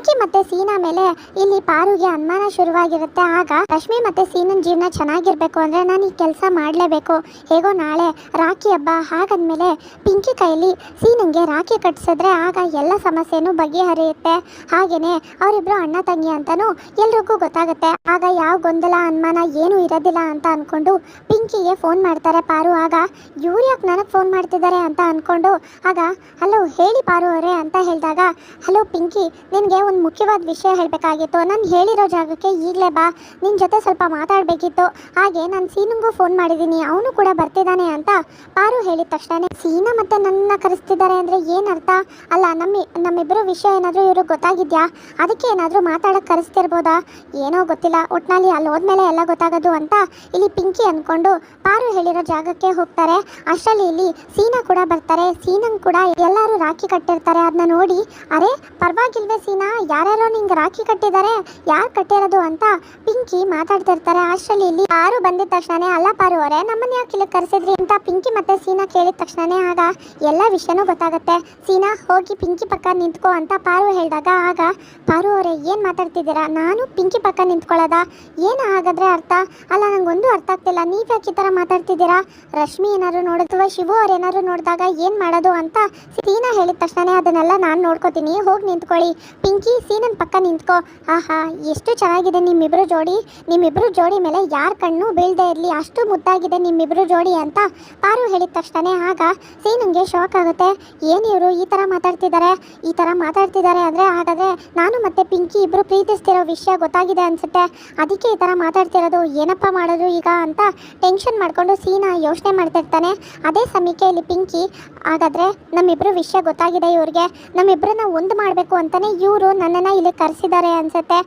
ಪಿಂಕಿ ಮತ್ತೆ ಸೀನಾ ಮೇಲೆ ಇಲ್ಲಿ ಪಾರುಗೆ ಅನುಮಾನ ಶುರುವಾಗಿರುತ್ತೆ. ಆಗ ರಶ್ಮಿ ಮತ್ತೆ ಸೀನನ್ ಜೀವನ ಚೆನ್ನಾಗಿರ್ಬೇಕು ಅಂದ್ರೆ ನಾನು ಈ ಕೆಲಸ ಮಾಡಲೇಬೇಕು. ಹೇಗೋ ನಾಳೆ ರಾಖಿ ಹಬ್ಬ ಹಾಗಾದ್ಮೇಲೆ ಪಿಂಕಿ ಕೈಲಿ ಸೀನಂಗೆ ರಾಖಿ ಕಟ್ಸಿದ್ರೆ ಆಗ ಎಲ್ಲ ಸಮಸ್ಯೆನೂ ಬಗೆಹರಿಯುತ್ತೆ. ಹಾಗೇನೆ ಅವರಿಬ್ರು ಅಣ್ಣ ತಂಗಿ ಅಂತಾನು ಎಲ್ರಿಗೂ ಗೊತ್ತಾಗುತ್ತೆ. ಆಗ ಯಾವ ಗೊಂದಲ, ಅನುಮಾನ ಏನು ಇರೋದಿಲ್ಲ ಅಂತ ಅನ್ಕೊಂಡು ಪಿಂಕಿಗೆ ಫೋನ್ ಮಾಡ್ತಾರೆ ಪಾರು. ಆಗ ಇವ್ರು ಯಾಕೆ ನನಗೆ ಫೋನ್ ಮಾಡ್ತಿದ್ದಾರೆ ಅಂತ ಅನ್ಕೊಂಡು ಆಗ, ಹಲೋ, ಹೇಳಿ ಪಾರು ಅವರೇ ಅಂತ ಹೇಳಿದಾಗ, ಹಲೋ, ಪಿಂಕಿ, ನಿನಗೆ ಒಂದು ಮುಖ್ಯವಾದ ವಿಷಯ ಹೇಳಬೇಕಾಗಿತ್ತು. ನಾನು ಹೇಳಿರೋ ಜಾಗಕ್ಕೆ ಈಗಲೇ ಬಾ. ನಿನ್ನ ಜೊತೆ ಸ್ವಲ್ಪ ಮಾತಾಡಬೇಕಿತ್ತು. ಹಾಗೆ ನಾನು ಸೀನುಗೂ ಫೋನ್ ಮಾಡಿದ್ದೀನಿ. ಅವನು ಕೂಡ ಬರ್ತಿದ್ದಾನೆ ಅಂತ ಪಾರು ಹೇಳಿದ ತಕ್ಷಣ ಸೀನಾ ಮತ್ತೆ ನನ್ನ ಕರೆಸ್ತಿದ್ದಾರೆ ಅಂದರೆ ಏನರ್ಥ? ಅಲ್ಲ, ನಮ್ಮ ನಮ್ಮಿಬ್ಬರು ವಿಷಯ ಏನಾದರೂ ಇವ್ರಿಗೆ ಗೊತ್ತಾಗಿದ್ಯಾ? ಅದಕ್ಕೆ ಏನಾದರೂ ಮಾತಾಡೋಕ್ಕೆ ಕರೆಸ್ತಿರ್ಬೋದಾ? ಏನೋ ಗೊತ್ತಿಲ್ಲ. ಒಟ್ನಲ್ಲಿ ಅಲ್ಲಿ ಹೋದ್ಮೇಲೆ ಎಲ್ಲ ಗೊತ್ತಾಗೋದು ಅಂತ ಇಲ್ಲಿ ಪಿಂಕಿ ಅಂದ್ಕೊಂಡು ಪಾರು ಹೇಳಿರೋ ಜಾಗಕ್ಕೆ ಹೋಗ್ತಾರೆ. ಅಷ್ಟರಲ್ಲಿ ಇಲ್ಲಿ ಸೀನಾ ಕೂಡ ಬರ್ತಾರೆ. ಸೀನಂಗೆ ಕೂಡ ಎಲ್ಲರೂ ರಾಖಿ ಕಟ್ಟಿರ್ತಾರೆ. ಅದನ್ನ ನೋಡಿ, ಅರೆ, ಪರವಾಗಿಲ್ವೇ ಸೀನಾ? ಯಾರ್ಯಾರೋ ನಿಂಗೆ ರಾಖಿ ಕಟ್ಟಿದ್ದಾರೆ, ಯಾರು ಕಟ್ಟಿರೋದು ಅಂತ ಪಿಂಕಿ ಮಾತಾಡ್ತಿರ್ತಾರೆ ಅಷ್ಟರಲ್ಲಿ ಇಲ್ಲಿ ಪಾರು ಬಂದಿದ ತಕ್ಷಣನೇ ಅಲ್ಲ ಪಾರು ಅವರೇ, ನಮ್ಮನ್ನ ಯಾಕೆ ಇಲ್ಲಿ ಕರೆಸಿದ್ರಿ ಅಂತ ಪಿಂಕಿ ಮತ್ತೆ ಸೀನಾ ಕೇಳಿದ ತಕ್ಷಣನೇ ಆಗ ಎಲ್ಲ ವಿಷಯನೂ ಗೊತ್ತಾಗುತ್ತೆ. ಸೀನಾ, ಹೋಗಿ ಪಿಂಕಿ ಪಕ್ಕ ನಿಂತ್ಕೋ ಅಂತ ಪಾರು ಹೇಳಿದಾಗ ಆಗ ಪಾರು ಅವರೇ, ಏನು ಮಾತಾಡ್ತಿದ್ದೀರಾ? ನಾನು ಪಿಂಕಿ ಪಕ್ಕ ನಿಂತ್ಕೊಳ್ಳೋದ? ಏನು ಹಾಗಾದ್ರೆ ಅರ್ಥ? ಅಲ್ಲ, ನಂಗೊಂದು ಅರ್ಥ ಆಗ್ತಿಲ್ಲ. ನೀವು ಯಾಕೆ ಈ ಥರ ಮಾತಾಡ್ತಿದ್ದೀರಾ? ರಶ್ಮಿ ಏನಾದ್ರು ನೋಡಿದ್ರು ಶಿವು ಅವ್ರು ಏನಾದ್ರು ನೋಡಿದಾಗ ಏನು ಮಾಡೋದು ಅಂತ ಸೀನಾ ಹೇಳಿದ ತಕ್ಷಣನೇ ಅದನ್ನೆಲ್ಲ ನಾನು ನೋಡ್ಕೋತೀನಿ. ಹೋಗಿ ನಿಂತ್ಕೊಳ್ಳಿ. ಪಿಂಕಿ ಸೀನನ್ ಪಕ್ಕ ನಿಂತ್ಕೋ. ಆಹಾ, ಎಷ್ಟು ಚೆನ್ನಾಗಿದೆ ನಿಮ್ಮಿಬ್ರು ಜೋಡಿ. ನಿಮ್ಮಿಬ್ರು ಜೋಡಿ ಮೇಲೆ ಯಾರ ಕಣ್ಣು ಬೀಳದೆ ಇರಲಿ, ಅಷ್ಟು ಮುದ್ದಾಗಿದೆ ನಿಮ್ಮಿಬ್ರು ಜೋಡಿ ಅಂತ ಪಾರು ಹೇಳಿದ ತಕ್ಷಣ ಆಗ ಸೀನಂಗೆ ಶಾಕ್ ಆಗುತ್ತೆ. ಏನಿವರು ಈ ಥರ ಮಾತಾಡ್ತಿದ್ದಾರೆ ಈ ಥರ ಮಾತಾಡ್ತಿದ್ದಾರೆ ಅಂದರೆ ಹಾಗಾದರೆ ನಾನು ಮತ್ತೆ ಪಿಂಕಿ ಇಬ್ಬರು ಪ್ರೀತಿಸ್ತಿರೋ ವಿಷಯ ಗೊತ್ತಾಗಿದೆ ಅನ್ಸುತ್ತೆ. ಅದಕ್ಕೆ ಈ ಥರ ಮಾತಾಡ್ತಿರೋದು ಏನಪ್ಪ ಮಾಡೋದು ಈಗ ಅಂತ ಟೆನ್ಷನ್ ಮಾಡಿಕೊಂಡು ಸೀನಾ ಯೋಚನೆ ಮಾಡ್ತಿರ್ತಾನೆ. ಅದೇ ಸಮಯಕ್ಕೆ ಇಲ್ಲಿ ಪಿಂಕಿ, ಹಾಗಾದರೆ ನಮ್ಮಿಬ್ಬರು ವಿಷಯ ಗೊತ್ತಾಗಿದೆ ಇವ್ರಿಗೆ. ನಮ್ಮಿಬ್ಬರನ್ನ ಒಂದು ಮಾಡಬೇಕು ಅಂತಲೇ ಇವರು ನನ್ನನ್ನು ಇಲ್ಲಿ ಕರೆಸಿದ್ದಾರೆ ಅನಿಸುತ್ತೆ.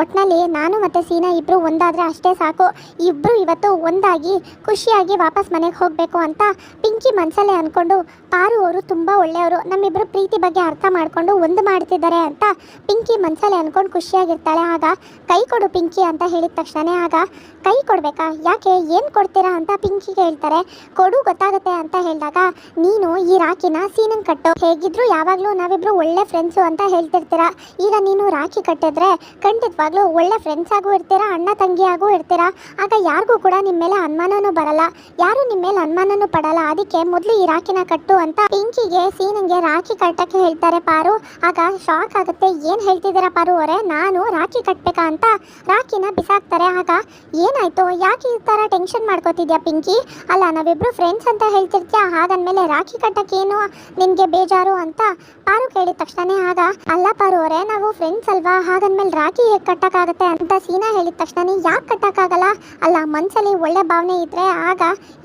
ಒಟ್ಟಿನಲ್ಲಿ ನಾನು ಮತ್ತು ಸೀನಾ ಇಬ್ಬರು ಒಂದಾದರೆ ಅಷ್ಟೇ ಸಾಕು. ಇಬ್ಬರು ಇವತ್ತು ಒಂದಾಗಿ ಖುಷಿಯಾಗಿ ವಾಪಸ್ ಮನೆಗೆ ಹೋಗಬೇಕು ಅಂತ ಪಿಂಕಿ ಮನಸ್ಸಲ್ಲೇ ಅಂದ್ಕೊಂಡು ಪಾರು ಅವರು ತುಂಬ ಒಳ್ಳೆಯವರು. ನಮ್ಮಿಬ್ಬರು ಪ್ರೀತಿ ಬಗ್ಗೆ ಅರ್ಥ ಮಾಡಿಕೊಂಡು ಒಂದು ಮಾಡ್ತಿದ್ದಾರೆ ಅಂತ ಪಿಂಕಿ ಮನಸ್ಸಲ್ಲೇ ಅಂದ್ಕೊಂಡು ಖುಷಿಯಾಗಿರ್ತಾಳೆ. ಆಗ ಕೈ ಕೊಡು ಪಿಂಕಿ ಅಂತ ಹೇಳಿದ ತಕ್ಷಣವೇ ಆಗ ಕೈ ಕೊಡಬೇಕಾ? ಯಾಕೆ? ಏನು ಕೊಡ್ತೀರಾ ಅಂತ ಪಿಂಕಿಗೆ ಹೇಳ್ತಾರೆ ಕೊಡು ಗೊತ್ತಾಗುತ್ತೆ ಅಂತ ಹೇಳಿದಾಗ ನೀನು ಈ ರಾಕಿನ ಸೀನಂಗೆ ಕಟ್ಟು ಹೇಗಿದ್ರು ಯಾವಾಗಲೂ ನಾವಿಬ್ಬರು ಒಳ್ಳೆ ಫ್ರೆಂಡ್ಸು ಅಂತ ಹೇಳ್ತಿರ್ತೀರಾ. ಈಗ ನೀನು ರಾಖಿ ಕಟ್ಟಿದ್ರೆ ಖಂಡಿತವಾಗ್ಲೂ ಒಳ್ಳೆ ಫ್ರೆಂಡ್ಸ್ ಆಗೂ ಇರ್ತೀರಾ, ಅಣ್ಣ ತಂಗಿಯಾಗೂ ಇರ್ತೀರಾ? ಆಗ ಯಾರಿಗೂ ಕೂಡ ನಿಮ್ಮ ಮೇಲೆ ಅನುಮಾನನೂ ಬರಲ್ಲ. ಯಾರು ನಿಮ್ಮ ಮೇಲೆ ಅನುಮಾನನೂ ಪಡಲ್ಲ. ಅದಕ್ಕೆ ಮೊದಲು ಈ ರಾಖಿನ ಕಟ್ಟು ಅಂತ ಪಿಂಕಿಗೆ, ಸೀನಿಗೆ ರಾಖಿ ಕಟ್ಟಕ್ಕೆ ಹೇಳ್ತಾರೆ ಪಾರು. ಆಗ ಶಾಕ್ ಆಗುತ್ತೆ. ಏನು ಹೇಳ್ತಿದ್ದೀರಾ ಪಾರು ಅವರೇ? ನಾನು ರಾಖಿ ಕಟ್ಟಬೇಕಾ ಅಂತ ರಾಖಿನ ಬಿಸಾಕ್ತಾರೆ. ಆಗ ಏನಾಯ್ತು? ಯಾಕೆ ಈ ತರ ಟೆನ್ಷನ್ ಮಾಡ್ಕೋತಿದ್ಯಾ ಪಿಂಕಿ? ಅಲ್ಲ, ನಾವಿಬ್ರು ಫ್ರೆಂಡ್ಸ್ ಅಂತ ಹೇಳ್ತಿರ್ತೀಯ? ಹಾಗಂದ್ಮೇಲೆ ರಾಖಿ ಕಟ್ಟಕ್ಕೇನು ನಿನಗೆ ಬೇಜಾರು ಅಂತ ಪಾರು ಕೇಳಿದ ತಕ್ಷಣ ಆಗ, ಅಲ್ಲ ಪಾರು ಅವರೇ ನಾವು ಫ್ರೆಂಡ್ಸ್ ಅಲ್ವಾ? ಹಾಗಂದ್ಮೇಲೆ ರಾಖಿ ಹೇಗೆ ಕಟ್ಟಕ್ಕಾಗತ್ತೆ ಅಂತ ಸೀನಾ ಹೇಳಿದ ತಕ್ಷಣ ಯಾಕೆ ಕಟ್ಟಕ್ಕಾಗಲ್ಲ? ಅಲ್ಲ ಮನಸ್ಸಲ್ಲಿ ಒಳ್ಳೆ ಭಾವನೆ ಇದ್ರೆ ಆಗ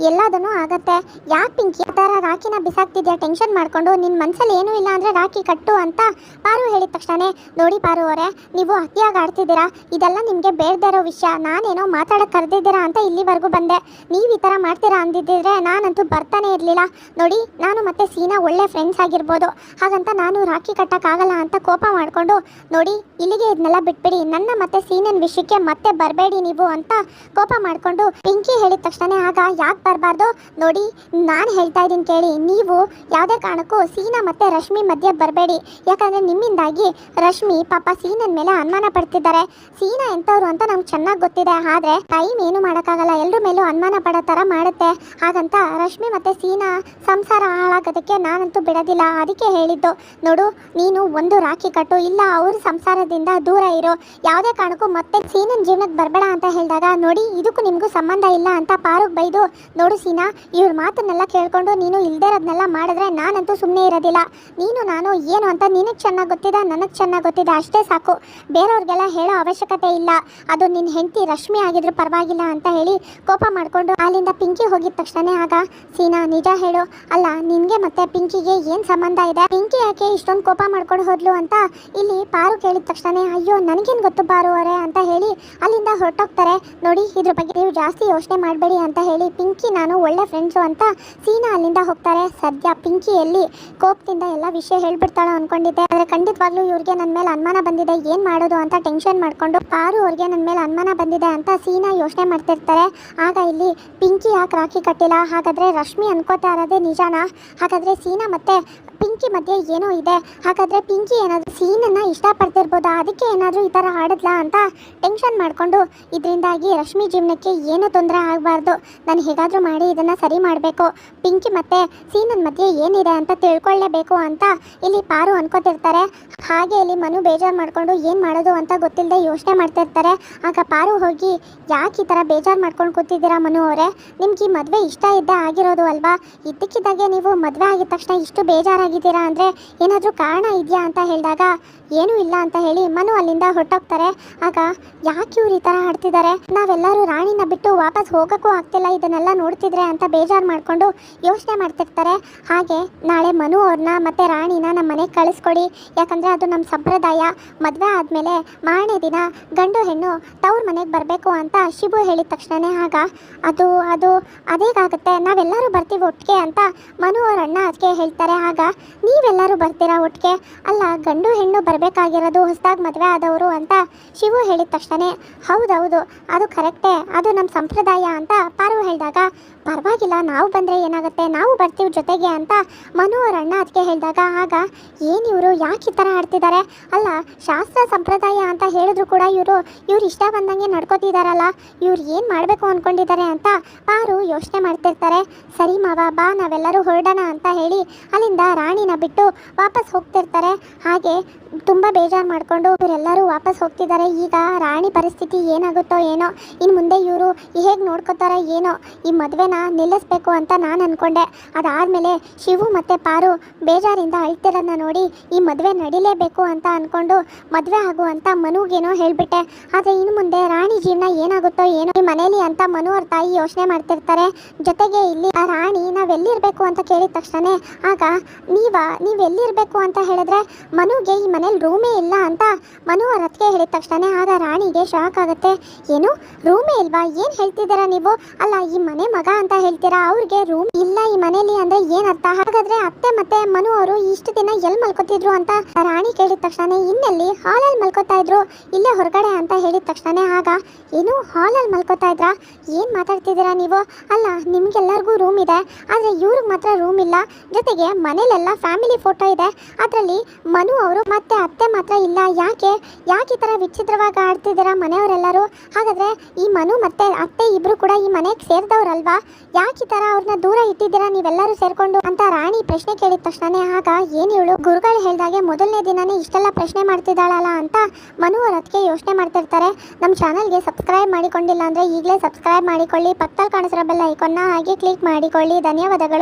ಎಲ್ಲದನ್ನು ಆಗತ್ತೆ. ಯಾಕೆ ಪಿಂಕಿ? ಆ ಥರ ರಾಖಿನ ಬಿಸಾಕ್ತಿದ್ಯಾ? ಟೆನ್ಷನ್ ಮಾಡ್ಕೊಂಡು ನಿನ್ನ ಮನಸ್ಸಲ್ಲಿ ಏನೂ ಇಲ್ಲ ಅಂದರೆ ರಾಖಿ ಕಟ್ಟು ಅಂತ ಪಾರು ಹೇಳಿದ ತಕ್ಷಣ ನೋಡಿ ಪಾರು ಅವರೇ, ನೀವು ಅತಿಯಾಗಿ ಆಡ್ತಿದ್ದೀರಾ? ಇದೆಲ್ಲ ನಿಮಗೆ ಬೇಡದೇ ವಿಷಯ. ನಾನೇನೋ ಮಾತಾಡಕ್ಕೆ ಕರೆದಿದ್ದೀರಾ ಅಂತ ಇಲ್ಲಿವರೆಗೂ ಬಂದೆ. ನೀವು ಈ ಥರ ಮಾಡ್ತೀರಾ ಅಂದಿದ್ದಿದ್ರೆ ನಾನಂತೂ ಬರ್ತಾನೆ ಇರಲಿಲ್ಲ. ನೋಡಿ, ನಾನು ಮತ್ತೆ ಸೀನಾ ಒಳ್ಳೆ ಫ್ರೆಂಡ್ಸ್ ಆಗಿರ್ಬೋದು. ಹಾಗಂತ ನಾನು ರಾಖಿ ಕಟ್ಟಕ್ಕಾಗಲ್ಲ ಅಂತ ಕೋಪ ಮಾಡಿಕೊಂಡು ನೋಡಿ, ಇಲ್ಲಿಗೆ ಇದನ್ನೆಲ್ಲ ಬಿಟ್ಬಿಡಿ. ನನ್ನ ಮತ್ತೆ ಸೀನನ್ ವಿಷಯಕ್ಕೆ ಮತ್ತೆ ಬರಬೇಡಿ ನೀವು ಅಂತ ಕೋಪ ಮಾಡಿಕೊಂಡು ಪಿಂಕಿ ಹೇಳಿದ ತಕ್ಷಣ ಆಗ ಯಾಕೆ ಬರಬಾರ್ದು? ನೋಡಿ, ನಾನು ಹೇಳ್ತಾ ಇದ್ದೀನಿ ಕೇಳಿ. ನೀವು ಯಾವುದೇ ಕಾರಣಕ್ಕೂ ಸೀನಾ ಮತ್ತೆ ರಶ್ಮಿ ಮಧ್ಯೆ ಬರಬೇಡಿ. ಯಾಕಂದರೆ ನಿಮ್ಮಿಂದಾಗಿ ರಶ್ಮಿ ಪಾಪ ಸೀನನ್ ಮೇಲೆ ಅನುಮಾನ ಪಡ್ತಿದ್ದಾರೆ. ಸೀನಾ ಎಂಥವ್ರು ಅಂತ ನಮ್ಗೆ ಚೆನ್ನಾಗಿ ಗೊತ್ತಿದೆ. ಆದರೆ ಟೈಮ್ ಏನು ಮಾಡೋಕ್ಕಾಗಲ್ಲ. ಎಲ್ಲರ ಮೇಲೂ ಅನುಮಾನ ಪಡೋ ಥರ ಮಾಡುತ್ತೆ. ಹಾಗಂತ ರಶ್ಮಿ ಮತ್ತೆ ಸೀನಾ ಸಂಸಾರ ಹಾಳಾಗೋದಕ್ಕೆ ನಾನಂತೂ ಬಿಡೋದಿಲ್ಲ. ಅದಕ್ಕೆ ಹೇಳಿದ್ದು, ನೋಡು, ನೀನು ಒಂದು ರಾಖಿ ಕಟ್ಟು ಇಲ್ಲ, ಅವ್ರ ಸಂಸಾರದಿಂದ ದೂರ ಇರೋ ಯಾವುದೇ ಕಾರಣಕ್ಕೂ ಮತ್ತೆ ಸೀನನ್ ಜೀವನಕ್ಕೆ ಬರಬೇಡ ಅಂತ ಹೇಳಿದಾಗ, ನೋಡಿ, ಇದಕ್ಕೂ ನಿಮಗೂ ಸಂಬಂಧ ಇಲ್ಲ ಅಂತ ಪಾರುಗ್ ಬೈದು, ನೋಡು ಸೀನಾ, ಇವ್ರ ಮಾತನ್ನೆಲ್ಲ ಕೇಳ್ಕೊಂಡು ನೀನು ಇಲ್ಲದೆ ಇರೋದನ್ನೆಲ್ಲ ಮಾಡಿದ್ರೆ ನಾನಂತೂ ಸುಮ್ಮನೆ ಇರೋದಿಲ್ಲ. ನೀನು, ನಾನು ಏನು ಅಂತ ನಿನಗೆ ಚೆನ್ನಾಗಿ ಗೊತ್ತಿದೆ, ನನಗೆ ಚೆನ್ನಾಗಿ ಗೊತ್ತಿದೆ ಅಷ್ಟೇ ಸಾಕು. ಬೇರೆಯವ್ರಿಗೆಲ್ಲ ಹೇಳೋ ಅವಶ್ಯಕತೆ ಇಲ್ಲ. ಅದು ನಿನ್ನ ಹೆಂಡತಿ ರಶ್ಮಿ ಆಗಿದ್ರು ಪರವಾಗಿಲ್ಲ ಅಂತ ಹೇಳಿ ಕೋಪ ಮಾಡಿಕೊಂಡು ಅಲ್ಲಿಂದ ಪಿಂಕಿ ಹೋಗಿದ ತಕ್ಷಣ ಆಗ, ಸೀನಾ, ನಿಜ ಹೇಳು. ಅಲ್ಲ, ನಿನಗೆ ಮತ್ತೆ ಪಿಂಕಿಗೆ ಏನು ಸಂಬಂಧ ಇದೆ? ಪಿಂಕಿ ಯಾಕೆ ಇಷ್ಟೊಂದು ಕೋಪ ಮಾಡ್ಕೊಂಡು ಹೋದ್ಲು ಅಂತ ಇಲ್ಲಿ ಪಾರು ಕೇಳಿದ ತಕ್ಷಣ ಅಯ್ಯೋ, ನನಗೇನು ಗೊತ್ತು ಪಾರು ಅವರೇ? ಅಂತ ಹೇಳಿ ಅಲ್ಲಿಂದ ಹೊರಟೋಗ್ತಾರೆ. ನೋಡಿ, ಇದ್ರ ಬಗ್ಗೆ ನೀವು ಜಾಸ್ತಿ ಯೋಚನೆ ಮಾಡಬೇಡಿ ಅಂತ ಹೇಳಿ ಪಿಂಕಿ, ನಾನು ಒಳ್ಳೆ ಫ್ರೆಂಡ್ಸು ಅಂತ ಸೀನಾ ಅಲ್ಲಿಂದ ಹೋಗ್ತಾರೆ. ಸದ್ಯ ಪಿಂಕಿ ಎಲ್ಲಿ ಕೋಪದಿಂದ ಎಲ್ಲ ವಿಷಯ ಹೇಳ್ಬಿಡ್ತಾಳೋ ಅನ್ಕೊಂಡಿದ್ದೆ. ಆದರೆ ಖಂಡಿತವಾಗ್ಲೂ ಇವ್ರಿಗೆ ನನ್ನ ಮೇಲೆ ಅನುಮಾನ ಬಂದಿದೆ. ಏನು ಮಾಡೋದು ಅಂತ ಟೆನ್ಷನ್ ಮಾಡ್ಕೊಂಡು ಪಾರು ಅವ್ರಿಗೆ ನನ್ನ ಮೇಲೆ ಅನುಮಾನ ಬಂದಿದೆ ಅಂತ ಸೀನಾ ಯೋಚನೆ ಮಾಡ್ತಿರ್ತಾರೆ. ಆಗ ಇಲ್ಲಿ ಪಿಂಕಿ ಯಾಕೆ ರಾಖಿ ಕಟ್ಟಿಲ್ಲ. ಹಾಗಾದ್ರೆ ರಶ್ಮಿ ಅನ್ಕೋತಾ ಇರೋದೇ ನಿಜಾನಾ? ಹಾಗಾದ್ರೆ ಸೀನಾ ಮತ್ತೆ ಪಿಂಕಿ ಮಧ್ಯೆ ಏನೋ ಇದೆ. ಹಾಗಾದ್ರೆ ಪಿಂಕಿ ಏನಾದರೂ ಇಷ್ಟ ಇಷ್ಟಪಡ್ತಿರ್ಬೋದಾ? ಅದಕ್ಕೆ ಏನಾದ್ರೂ ಈ ತರ ಆಡಿದ್ಲಾ ಅಂತ ಟೆನ್ಷನ್ ಮಾಡ್ಕೊಂಡು ಇದರಿಂದಾಗಿ ರಶ್ಮಿ ಜೀವನಕ್ಕೆ ಏನೂ ತೊಂದರೆ ಆಗಬಾರ್ದು. ನಾನು ಹೇಗಾದ್ರೂ ಮಾಡಿ ಇದನ್ನ ಸರಿ ಮಾಡಬೇಕು. ಪಿಂಕಿ ಮತ್ತೆ ಸೀನನ್ ಮಧ್ಯೆ ಏನಿದೆ ಅಂತ ತಿಳ್ಕೊಳ್ಳೇಬೇಕು ಅಂತ ಇಲ್ಲಿ ಪಾರು ಅನ್ಕೋತಿರ್ತಾರೆ. ಹಾಗೆ ಇಲ್ಲಿ ಮನು ಬೇಜಾರು ಮಾಡ್ಕೊಂಡು ಏನು ಮಾಡೋದು ಅಂತ ಗೊತ್ತಿಲ್ಲದೆ ಯೋಚನೆ ಮಾಡ್ತಿರ್ತಾರೆ. ಆಗ ಪಾರು ಹೋಗಿ, ಯಾಕೆ ಈ ತರ ಬೇಜಾರು ಮಾಡ್ಕೊಂಡು ಕೂತಿದ್ದೀರಾ ಮನು ಅವರೇ? ನಿಮ್ಗೆ ಈ ಮದುವೆ ಇಷ್ಟ ಇದ್ದ ಆಗಿರೋದು ಅಲ್ವಾ? ಇದ್ದಕ್ಕಿದ್ದಾಗೆ ನೀವು ಮದುವೆ ಆಗಿದ ತಕ್ಷಣ ಇಷ್ಟು ಬೇಜಾರಾಗಿದ್ದೀರಾ ಅಂದರೆ ಏನಾದರೂ ಕಾರಣ ಇದೆಯಾ ಅಂತ ಹೇಳಿದಾಗ, ಏನೂ ಇಲ್ಲ ಅಂತ ಹೇಳಿ ಮನು ಅಲ್ಲಿಂದ ಹೊರಟೋಗ್ತಾರೆ. ಆಗ ಯಾಕೆ ಇವ್ರು ಈ ಥರ ಆಡ್ತಿದ್ದಾರೆ? ನಾವೆಲ್ಲರೂ ರಾಣಿನ ಬಿಟ್ಟು ವಾಪಸ್ ಹೋಗೋಕ್ಕೂ ಆಗ್ತಿಲ್ಲ, ಇದನ್ನೆಲ್ಲ ನೋಡ್ತಿದ್ರೆ ಅಂತ ಬೇಜಾರು ಮಾಡಿಕೊಂಡು ಯೋಚನೆ ಮಾಡ್ತಿರ್ತಾರೆ. ಹಾಗೆ ನಾಳೆ ಮನು ಅವ್ರನ್ನ ಮತ್ತು ರಾಣಿನ ನಮ್ಮ ಮನೆಗೆ ಕಳಿಸ್ಕೊಡಿ. ಯಾಕಂದರೆ ಅದು ನಮ್ಮ ಸಂಪ್ರದಾಯ. ಮದುವೆ ಆದಮೇಲೆ ಮಾರನೇ ದಿನ ಗಂಡು ಹೆಣ್ಣು ತವ್ರ ಮನೆಗೆ ಬರಬೇಕು ಅಂತ ಶಿಬು ಹೇಳಿದ ತಕ್ಷಣವೇ ಆಗ, ಅದು ಅದು, ಅದೇಗಾಗುತ್ತೆ, ನಾವೆಲ್ಲರೂ ಬರ್ತೀವಿ ಒಟ್ಟಿಗೆ ಅಂತ ಮನು ಅವ್ರ ಅಣ್ಣ ಅದಕ್ಕೆ ಹೇಳ್ತಾರೆ. ಆಗ ನೀವೆಲ್ಲರೂ ಬರ್ತೀರಾ ಒಟ್ಟಿಗೆ? ಅಲ್ಲ, ಗಂಡು ಹೆಣ್ಣು ಬರಬೇಕಾಗಿರೋದು ಹೊಸದಾಗಿ ಮದುವೆ ಆದವರು ಅಂತ ಶಿವು ಹೇಳಿದ ತಕ್ಷಣ ಹೌದೌದು, ಅದು ಕರೆಕ್ಟೇ, ಅದು ನಮ್ಮ ಸಂಪ್ರದಾಯ ಅಂತ ಪಾರು ಹೇಳಿದಾಗ, ಪರವಾಗಿಲ್ಲ, ನಾವು ಬಂದರೆ ಏನಾಗುತ್ತೆ, ನಾವು ಬರ್ತೀವಿ ಜೊತೆಗೆ ಅಂತ ಮನು ಅವ್ರ ಅಣ್ಣ ಅದಕ್ಕೆ ಹೇಳಿದಾಗ, ಆಗ ಏನಿವರು ಯಾಕೆ ಈ ಥರ ಆಡ್ತಿದ್ದಾರೆ ಅಲ್ಲ, ಶಾಸ್ತ್ರ ಸಂಪ್ರದಾಯ ಅಂತ ಹೇಳಿದ್ರು ಕೂಡ ಇವರು, ಇವ್ರು ಇಷ್ಟ ಬಂದಂಗೆ ನಡ್ಕೋತಿದ್ದಾರಲ್ಲ ಇವ್ರು ಏನು ಮಾಡಬೇಕು ಅಂದ್ಕೊಂಡಿದ್ದಾರೆ ಅಂತ ಪಾರು ಯೋಚನೆ ಮಾಡ್ತಿರ್ತಾರೆ. ಸರಿ ಮಾವ, ಬಾ, ನಾವೆಲ್ಲರೂ ಹೊರಡೋಣ ಅಂತ ಹೇಳಿ ಅಲ್ಲಿಂದ ರಾಣಿನ ಬಿಟ್ಟು ವಾಪಸ್ ಹೋಗ್ತಿರ್ತಾರೆ. ಹಾಗೆ ತುಂಬ ಬೇಜಾರು ಮಾಡಿಕೊಂಡು ಇವರೆಲ್ಲರೂ ವಾಪಸ್ ಹೋಗ್ತಿದ್ದಾರೆ. ಈಗ ರಾಣಿ ಪರಿಸ್ಥಿತಿ ಏನಾಗುತ್ತೋ ಏನೋ ಇನ್ನು ಮುಂದೆ ಇವರು ಹೇಗೆ ನೋಡ್ಕೋತಾರೆ ಏನೋ, ಈ ಮದುವೆನ ನಿಲ್ಲಿಸ್ಬೇಕು ಅಂತ ನಾನು ಅಂದ್ಕೊಂಡೆ ಅದಾದಮೇಲೆ ಶಿವು ಮತ್ತು ಪಾರು ಬೇಜಾರಿಂದ ಅಳ್ತಿರೋದನ್ನ ನೋಡಿ ಈ ಮದುವೆ ನಡಿಲೇಬೇಕು ಅಂತ ಅಂದ್ಕೊಂಡು ಮದುವೆ ಆಗು ಅಂತ ಮನುಗೇನೋ ಹೇಳಿಬಿಟ್ಟೆ. ಆದರೆ ಇನ್ನು ಮುಂದೆ ರಾಣಿ ಜೀವನ ಏನಾಗುತ್ತೋ ಏನೋ, ಈ ಮನೇಲಿ ಅಂತ ಮನು ಅವ್ರ ತಾಯಿ ಯೋಚನೆ ಮಾಡ್ತಿರ್ತಾರೆ. ಜೊತೆಗೆ ಇಲ್ಲಿ ಆ ರಾಣಿ ನಾವೆಲ್ಲಿರಬೇಕು ಅಂತ ಕೇಳಿದ ತಕ್ಷಣ ಆಗ ನೀವ ನೀವು ಎಲ್ಲಿರಬೇಕು ಅಂತ ಹೇಳಿದ್ರೆ ಮನುಗೆ ಈ ಮನೇಲಿ ರೂಮೇ ಇಲ್ಲ ಅಂತ ಮನು ಅತ್ತಿಗೆ ಹೇಳಿದ ತಕ್ಷಣ ಆಗ ರಾಣಿಗೆ ಶಾಕ್ ಆಗುತ್ತೆ. ಏನು? ರೂಮೇ ಇಲ್ವಾ? ಏನು ಹೇಳ್ತಿದ್ದೀರಾ ನೀವು? ಅಲ್ಲ, ಈ ಮನೆ ಮಗ ಅಂತ ಹೇಳ್ತೀರಾ? ಅವ್ರಿಗೆ ರೂಮ್ ಇಲ್ಲ ಈ ಮನೇಲಿ ಅಂದ್ರೆ ಏನರ್ಥ ಹಾಗಾದ್ರೆ ಅತ್ತೆ ಮತ್ತೆ ಮನು ಅವರು ಇಷ್ಟು ದಿನ ಎಲ್ಲಿ ಮಲ್ಕೋತಿದ್ರು ಅಂತ ರಾಣಿ ಕೇಳಿದ ತಕ್ಷಣ ಇನ್ನೆಲ್ಲಿ ಹಾಲಲ್ಲಿ ಮಲ್ಕೋತಾ ಇದ್ರು? ಇಲ್ಲೇ ಹೊರಗಡೆ ಅಂತ ಹೇಳಿದ ತಕ್ಷಣ ಆಗ, ಏನು ಹಾಲಲ್ಲಿ ಮಲ್ಕೋತಾ ಇದ್ರಾ? ಏನ್ ಮಾತಾಡ್ತಿದ್ದೀರಾ ನೀವು? ಅಲ್ಲ, ನಿಮ್ಗೆಲ್ಲರಿಗೂ ರೂಮ್ ಇದೆ, ಆದ್ರೆ ಇವ್ರಿಗೆ ಮಾತ್ರ ರೂಮ್ ಇಲ್ಲ. ಜೊತೆಗೆ ಮನೇಲೆಲ್ಲ ಫ್ಯಾಮಿಲಿ ಫೋಟೋ ಇದೆ. ಅದರಲ್ಲಿ ಮನು ಅವರು ಮತ್ತೆ ಅತ್ತೆ ಮಾತ್ರ ಇಲ್ಲ. ಯಾಕೆ? ಯಾಕೆ ಈ ಥರ ವಿಚಿತ್ರವಾಗಿ ಆಡ್ತಿದ್ದೀರಾ ಮನೆಯವರೆಲ್ಲರೂ? ಹಾಗಾದ್ರೆ ಈ ಮನು ಮತ್ತೆ ಅತ್ತೆ ಇಬ್ಬರು ಕೂಡ ಈ ಮನೆಗೆ ಸೇರಿದವ್ರಲ್ವಾ? ಯಾಕೆ ಈ ಥರ ಅವ್ರನ್ನ ದೂರ ಇಟ್ಟಿದ್ದೀರಾ ನೀವೆಲ್ಲರೂ ಸೇರಿಕೊಂಡು? ಅಂತ ರಾಣಿ ಪ್ರಶ್ನೆ ಕೇಳಿದ ತಕ್ಷಣನೇ, ಆಗ ಏನು ಇವಳು? ಗುರುಗಳು ಹೇಳಿದಾಗೆ ಮೊದಲನೇ ದಿನನೇ ಇಷ್ಟೆಲ್ಲ ಪ್ರಶ್ನೆ ಮಾಡ್ತಿದ್ದಾಳಲ್ಲ ಅಂತ ಮನು ಅವ್ರ ಅದಕ್ಕೆ ಯೋಚನೆ ಮಾಡ್ತಿರ್ತಾರೆ. ನಮ್ಮ ಚಾನಲ್ಗೆ ಸಬ್ಸ್ಕ್ರೈಬ್ ಮಾಡಿಕೊಂಡಿಲ್ಲ ಅಂದರೆ ಈಗಲೇ ಸಬ್ಸ್ಕ್ರೈಬ್ ಮಾಡಿಕೊಳ್ಳಿ. ಪಕ್ಕದಲ್ಲಿ ಕಾಣಿಸಿರೋ ಬೆಲ್ಲ ಐಕೊನ್ನ ಹಾಗೆ ಕ್ಲಿಕ್ ಮಾಡಿಕೊಳ್ಳಿ. ಧನ್ಯವಾದಗಳು.